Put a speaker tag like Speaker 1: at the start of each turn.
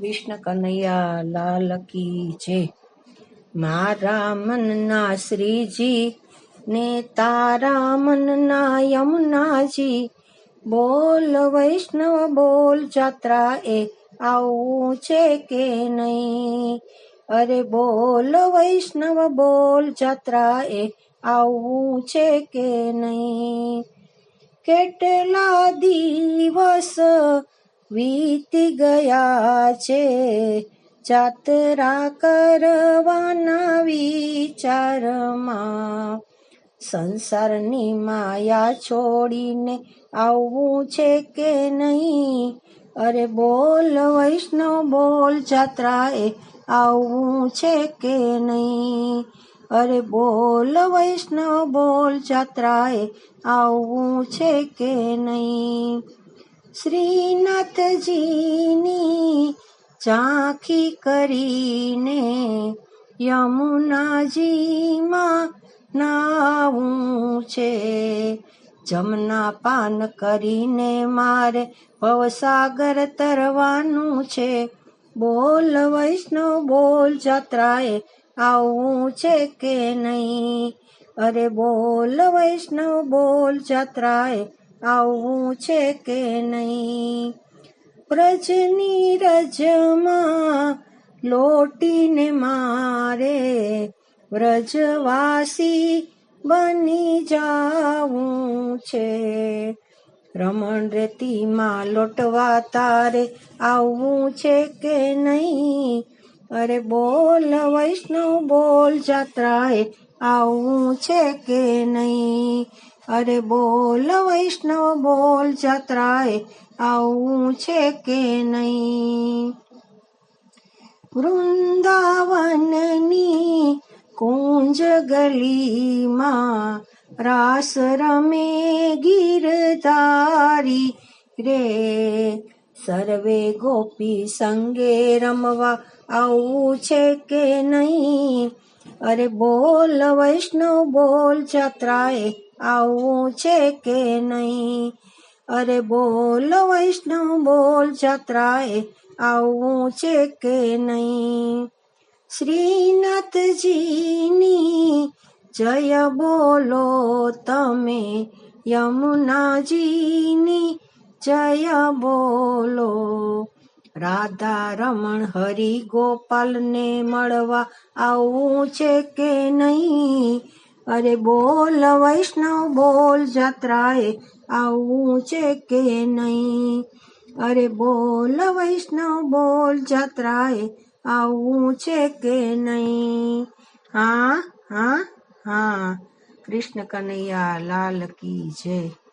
Speaker 1: વિષ્ણુ કનૈયા લાલ કી જય. મારા મનના શ્રીજી ને તારા મનના યમુનાજી. બોલ વૈષ્ણવ, બોલ જાત્રા એ આવું છે કે નહીં? અરે બોલ વૈષ્ણવ, બોલ જાત્રા એ આવું છે કે નહીં? કેટલા દિવસ વીતી ગયા છે. જાત્રા કરવાના વિચારમાં સંસારની માયા છોડીને આવવું છે કે નહીં? અરે બોલ વૈષ્ણવ, બોલ જાત્રાએ આવવું છે કે નહીં? અરે બોલ વૈષ્ણવ, બોલ જાત્રાએ આવવું છે કે નહીં? શ્રીનાથજીની ઝાંખી કરીને યમુનાજીમાં નાવું છે. જમના પાન કરીને મારે ભવસાગર તરવાનું છે. બોલ વૈષ્ણવ, બોલ જાત્રાએ આવવું છે કે નહીં? અરે બોલ વૈષ્ણવ, બોલ જાત્રાએ આવવું છે કે નહીં? પ્રજની રજમાં લોટીને મારે વ્રજવાસી બની જાવું છે. રમણ રેતીમાં લોટવા તારે આવવું છે કે નહીં? અરે બોલ વૈષ્ણવ બોલ જાત્રાએ આવવું છે કે નહીં? અરે બોલ વૈષ્ણવ, બોલ જાત્રાએ આવવું છે કે નહીં? વૃંદાવનની કુંજ ગલીમાં રાસ રમે ગીરધારી રે. સર્વે ગોપી સંગે રમવા આવવું છે કે નહીં? અરે બોલ વૈષ્ણવ, બોલ જાત્રાએ આવવું છે કે નહીં? અરે બોલ વૈષ્ણવ, બોલ જાત્રાએ આવવું છે કે નહીં? શ્રીનાથજીની જય બોલો તમે, યમુનાજીની જય બોલો. રાધા રમણ હરિ ગોપાલને મળવા આવવું છે કે નહીં? અરે બોલ વૈષ્ણવ, બોલ જાત્રાએ આવું છે કે નહીં? અરે બોલ વૈષ્ણવ, બોલ જાત્રાએ આવું છે કે નહીં? હા હા હા. કૃષ્ણ કનૈયા, લાલ કી જય.